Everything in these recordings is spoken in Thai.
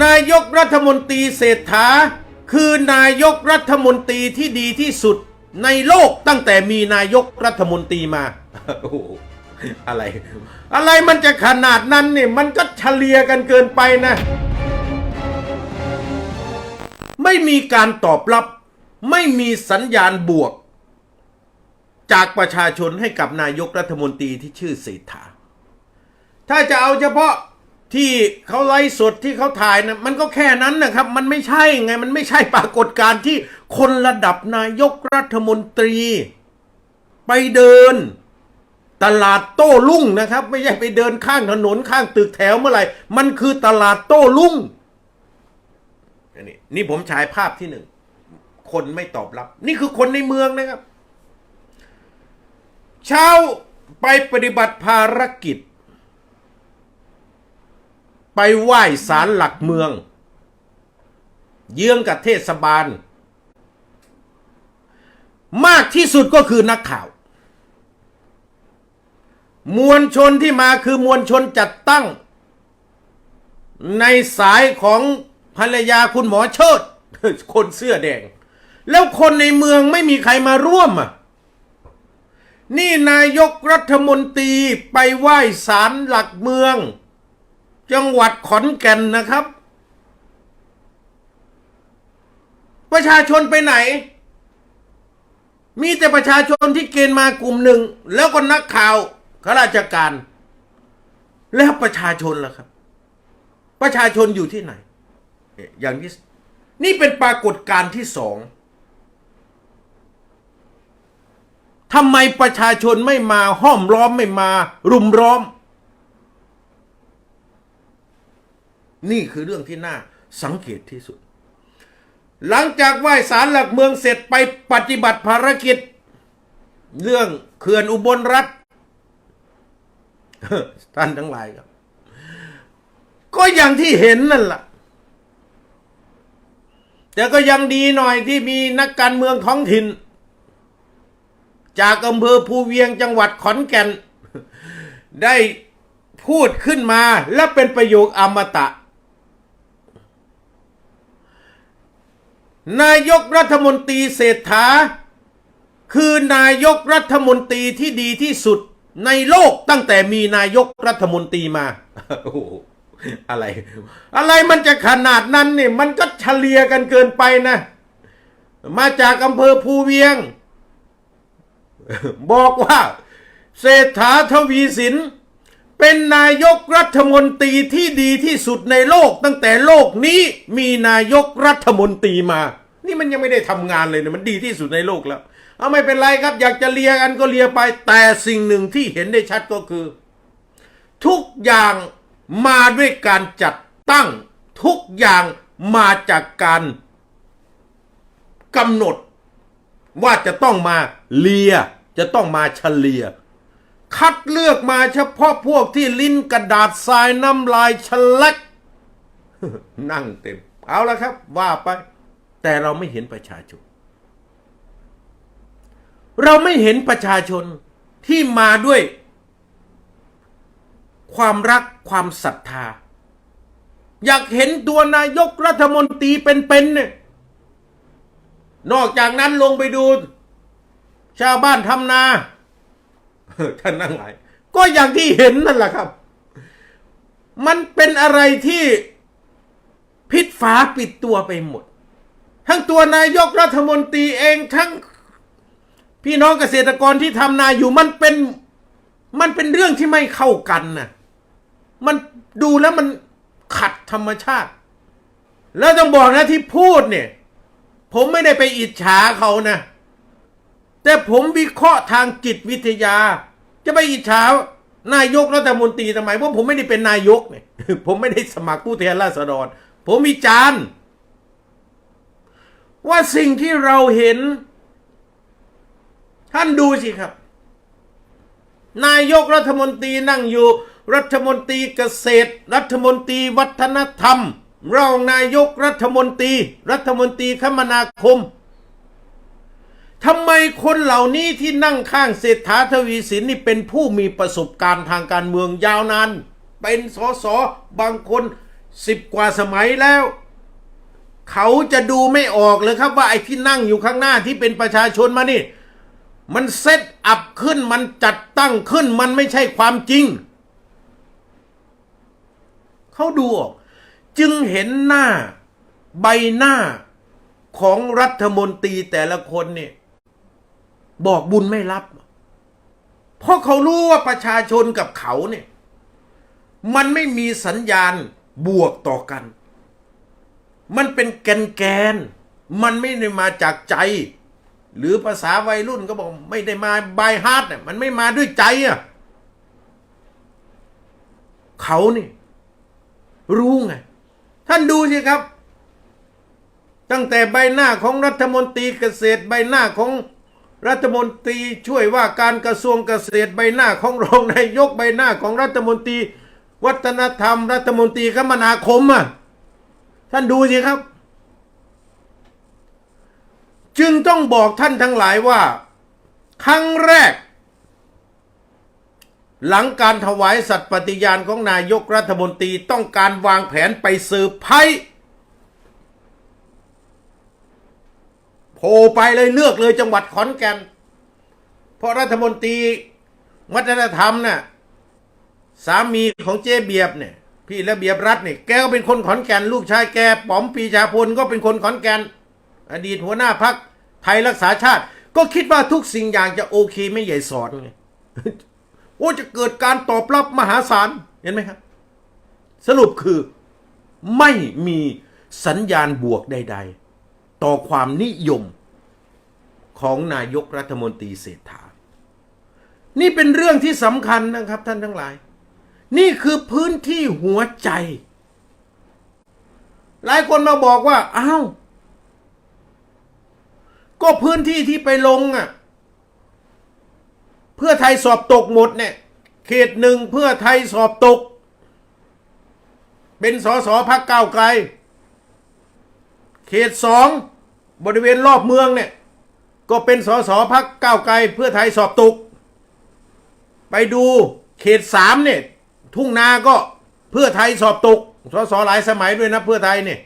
นายกรัฐมนตรีเศรษฐา คือนายกรัฐมนตรีที่ดีที่สุดในโลกตั้งแต่มีนายกรัฐมนตรีมาโอ้อะไร อะไรมันจะขนาดนั้นเนี่ยมันก็เฉลี่ยกันเกินไปนะ ไม่มีการตอบรับ ไม่มีสัญญาณบวก จากประชาชนให้กับนายกรัฐมนตรีที่ชื่อเศรษฐา ถ้าจะเอาเฉพาะ ที่เขาไลฟ์สดที่เขาถ่ายนะมันก็แค่นั้นนะครับ มันไม่ใช่ไง มันไม่ใช่ปรากฏการณ์ที่คนระดับนายกรัฐมนตรี ไปเดิน ตลาดโต้รุ่งนะครับ ไม่ใช่ไปเดินข้างถนนข้างตึกแถวเมื่อไหร่ มันคือตลาดโต้รุ่งนี่นี่ผมฉายภาพที่หนึ่ง คนไม่ตอบรับ นี่คือคนในเมืองนะครับ เช้าไปปฏิบัติภารกิจ ไปไหว้ศาลหลักเมือง เยื้องกับเทศบาล มากที่สุดก็คือนักข่าว มวลชนที่มาคือมวลชนจัดตั้ง ในสายของภรรยาคุณหมอเชิด คนเสื้อแดง แล้วคนในเมืองไม่มีใครมาร่วมอะนี่นายกรัฐมนตรีไปไหว้ศาลหลักเมือง จังหวัดขอนแก่นนะครับ ประชาชนไปไหน มีแต่ประชาชนที่เกณฑ์มากลุ่มหนึ่ง แล้วก็นักข่าวข้าราชการ แล้วประชาชนล่ะครับ ประชาชนอยู่ที่ไหน อย่างนี้นี่เป็นปรากฏการณ์ที่สองทำไมประชาชนไม่มาห้อมล้อมไม่มา รุมล้อม นี่คือเรื่องที่น่าสังเกตที่สุด หลังจากไหว้ศาลหลักเมืองเสร็จไปปฏิบัติภารกิจ เรื่องเขื่อนอุบลรัฐท่านทั้งหลายครับ ก็อย่างที่เห็นนั่นแหละแต่ก็ยังดีหน่อยที่มีนักการเมืองท้องถิ่น จากอำเภอภูเวียงจังหวัดขอนแก่น ได้พูดขึ้นมาและเป็นประโยคอมตะ นายกรัฐมนตรีเศรษฐา คือนายกรัฐมนตรีที่ดีที่สุดในโลกตั้งแต่มีนายกรัฐมนตรีมาโอ้อะไร อะไรมันจะขนาดนั้นเนี่ยมันก็เฉลี่ยกันเกินไปนะ มาจากอำเภอภูเวียง บอกว่า เศรษฐาทวีสิน เป็นนายกรัฐมนตรีที่ดีที่สุดในโลก ตั้งแต่โลกนี้มีนายกรัฐมนตรีมา นี่มันยังไม่ได้ทำงานเลยเนี่ยมันดีที่สุดในโลกแล้ว เอาไม่เป็นไรครับ อยากจะเลียกันก็เลียไป แต่สิ่งหนึ่งที่เห็นได้ชัดก็คือ ทุกอย่างมาด้วยการจัดตั้ง ทุกอย่างมาจากการกำหนดว่าจะต้องมาเลีย จะต้องมาเฉลีย คัดเลือกมาเฉพาะพวกที่ลิ้นกระดาษทรายน้ำลายฉลัก นั่งเต็ม เอาละครับ ว่าไป แต่เราไม่เห็นประชาชน เราไม่เห็นประชาชนที่มาด้วย ความรักความศรัทธา อยากเห็นตัวนายกรัฐมนตรีเป็นๆเนี่ยนอกจากนั้นลงไปดู ชาวบ้านทำนา ท่านนั่งไหลาย ก็อย่างที่เห็นนั่นแหละครับ มันเป็นอะไรที่พิษฝาปิดตัวไปหมด ทั้งตัวนายกรัฐมนตรีเองทั้งพี่น้องเกษตรกรที่ทำนาอยู่มันเป็น มันเป็นเรื่องที่ไม่เข้ากันนะมันดูแล้วมันขัดธรรมชาติ แล้วต้องบอกนะที่พูดเนี่ย ผมไม่ได้ไปอิจฉาเขานะ แต่ผมวิเคราะห์ทางจิตวิทยา จะไปอิจฉานายกรัฐมนตรีทำไมเพราะผมไม่ได้เป็นนายกเนี่ยผมไม่ได้สมัครผู้แทนราษฎร ผมวิจารณ์ว่าสิ่งที่เราเห็น ท่านดูสิครับ นายกรัฐมนตรีนั่งอยู่ รัฐมนตรีเกษตร รัฐมนตรีวัฒนธรรมรองนายกรัฐมนตรี รัฐมนตรีคมนาคม ทำไมคนเหล่านี้ที่นั่งข้างเศรษฐาทวีสินนี่เป็นผู้มีประสบการณ์ทางการเมืองยาวนาน เป็นสสบางคนสิบกว่าสมัยแล้ว เขาจะดูไม่ออกเลยครับว่าไอ้ที่นั่งอยู่ข้างหน้าที่เป็นประชาชนมานี่ มันเซตอัพขึ้นมันจัดตั้งขึ้นมันไม่ใช่ความจริง เขาดูออกจึงเห็นหน้าใบหน้าของรัฐมนตรีแต่ละคนเนี่ย บอกบุญไม่รับ เพราะเขารู้ว่าประชาชนกับเขาเนี่ย มันไม่มีสัญญาณบวกต่อกัน มันเป็นแกนแกน มันไม่ได้มาจากใจ หรือภาษาวัยรุ่นก็บอกไม่ได้มาบายฮาร์ดเนี่ยมันไม่มาด้วยใจอะเขานี่ รู้ไง ท่านดูสิครับ ตั้งแต่ใบหน้าของรัฐมนตรีเกษตรใบหน้าของ รัฐมนตรีช่วยว่าการกระทรวงเกษตรใบหน้าของรองนายกใบหน้าของรัฐมนตรี วัฒนธรรม รัฐมนตรีคมนาคมอะท่านดูสิครับ จึงต้องบอกท่านทั้งหลายว่า ครั้งแรก หลังการถวายสัตย์ปฏิญาณของนายกรัฐมนตรีต้องการวางแผนไปสืบไพ่ โผล่ไปเลยเลือกเลยจังหวัดขอนแก่น เพราะรัฐมนตรีวัฒนธรรมน่ะสามีของเจ๊เบียบเนี่ย พี่ระเบียบรัฐเนี่ยแกก็เป็นคนขอนแก่น ลูกชายแกป๋อมปีชาพลก็เป็นคนขอนแก่น อดีตหัวหน้าพักไทยรักษาชาติ ก็คิดว่าทุกสิ่งอย่างจะโอเคไม่ใหญ่สอนไงโอ้จะเกิดการตอบรับมหาศาลเห็นไหมครับ สรุปคือไม่มีสัญญาณบวกใด ๆ ต่อความนิยมของนายกรัฐมนตรีเศรษฐา นี่เป็นเรื่องที่สำคัญนะครับท่านทั้งหลาย นี่คือพื้นที่หัวใจ หลายคนมาบอกว่าอ้าวก็พื้นที่ที่ไปลงอะ เพื่อไทยสอบตกหมดเนี่ย เขตหนึ่งเพื่อไทยสอบตก เป็นสสพักเก้าไกล เขตสอง บริเวณรอบเมืองเนี่ย ก็เป็นสสพักก้าวไกลเพื่อไทยสอบตก ไปดูเขตสามเนี่ย ทุ่งนาก็เพื่อไทยสอบตกสสหลายสมัยด้วยนะเพื่อไทยเนี่ย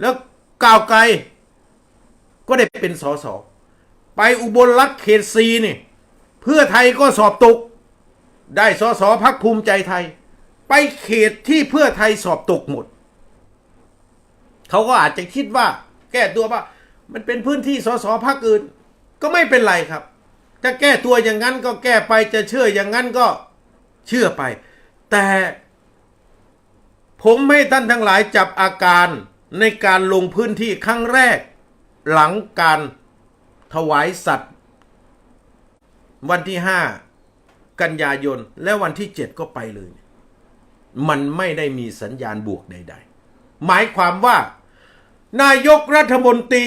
แล้วก้าวไกล ก็ได้เป็นสสไปอุบลรัฐเขตสีเนี่ยเพื่อไทยก็สอบตก ได้สสพักภูมิใจไทย ไปเขตที่เพื่อไทยสอบตกหมด เขาก็อาจจะคิดว่า แก้ตัวว่า มันเป็นพื้นที่สสพักอื่น ก็ไม่เป็นไรครับ จะแก้ตัวอย่างนั้นก็แก้ไปจะเชื่ออย่างนั้นก็เชื่อไป แต่ผมให้ท่านทั้งหลายจับอาการในการลงพื้นที่ครั้งแรก หลังการถวายสัตว์ วันที่ห้ากันยายน และวันที่เจ็ดก็ไปเลย มันไม่ได้มีสัญญาณบวกใด ๆ หมายความว่า นายกรัฐมนตรี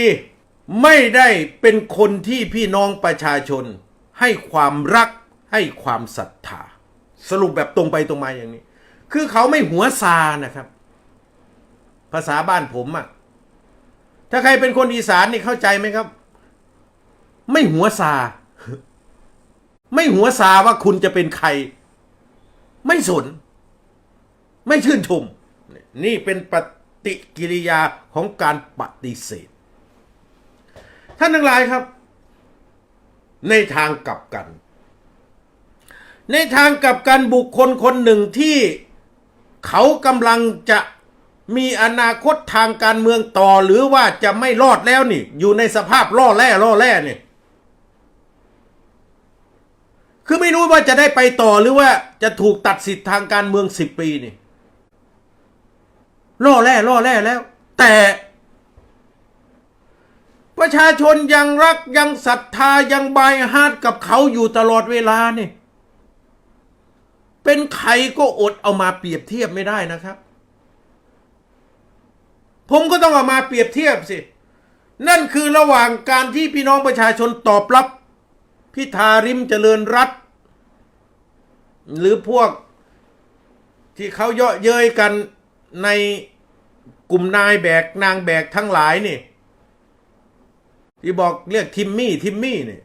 ไม่ได้เป็นคนที่พี่น้องประชาชน ให้ความรักให้ความศรัทธาสรุปแบบตรงไปตรงมาอย่างนี้ คือเขาไม่หัวซานะครับ ภาษาบ้านผมอะถ้าใครเป็นคนอีสานนี่เข้าใจไหมครับ ไม่หัวซา ไม่หัวซาว่าคุณจะเป็นใคร ไม่สน ไม่ชื่นชม นี่เป็นปฏิกิริยาของการปฏิเสธ ท่านทั้งหลายครับ ในทางกลับกัน ในทางกลับกันบุคคลคนหนึ่งที่เขากำลังจะมีอนาคตทางการเมืองต่อหรือว่าจะไม่รอดแล้วนี่ อยู่ในสภาพล่อแร่ล่อแร่เนี่ยคือไม่รู้ว่าจะได้ไปต่อหรือว่าจะถูกตัดสิทธิ์ทางการเมืองสิบปีนี่ล่อแร่ล่อแร่แล้ว แต่ ประชาชนยังรักยังศรัทธายังบายฮาร์ดกับเขาอยู่ตลอดเวลาเนี่ยเป็นใครก็อดเอามาเปรียบเทียบไม่ได้นะครับ ผมก็ต้องเอามาเปรียบเทียบสิ นั่นคือระหว่างการที่พี่น้องประชาชนตอบรับ พิธาริมเจริญรัตน์หรือพวกที่เขาเยาะเย้ยกันในกลุ่มนายแบกนางแบกทั้งหลายนี่ ที่บอกเรียกทิมมี่ทิมมี่เนี่ย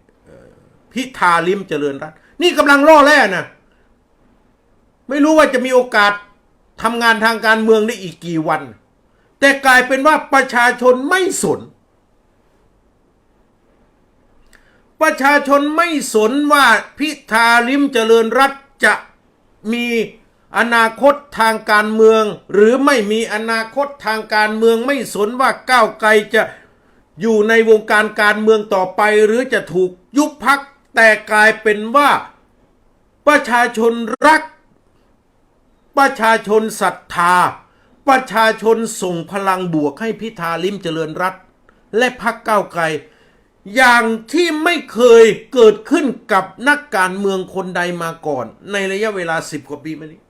พิธาริมเจริญรัตน์นี่กำลังล่อแร่นะไม่รู้ว่าจะมีโอกาสทำงานทางการเมืองได้อีกกี่วัน แต่กลายเป็นว่าประชาชนไม่สน ประชาชนไม่สนว่าพิธาลิมเจริญรัตน์จะมีอนาคตทางการเมือง หรือไม่มีอนาคตทางการเมืองไม่สนว่าก้าวไกลจะ อยู่ในวงการการเมืองต่อไปหรือจะถูกยุบพักแต่กลายเป็นว่าประชาชนรัก ประชาชนศรัทธา ประชาชนส่งพลังบวกให้พิธาลิมเจริญรัตและพักก้าวไกล อย่างที่ไม่เคยเกิดขึ้นกับนักการเมืองคนใดมาก่อน ในระยะเวลาสิบกว่าปีมานี้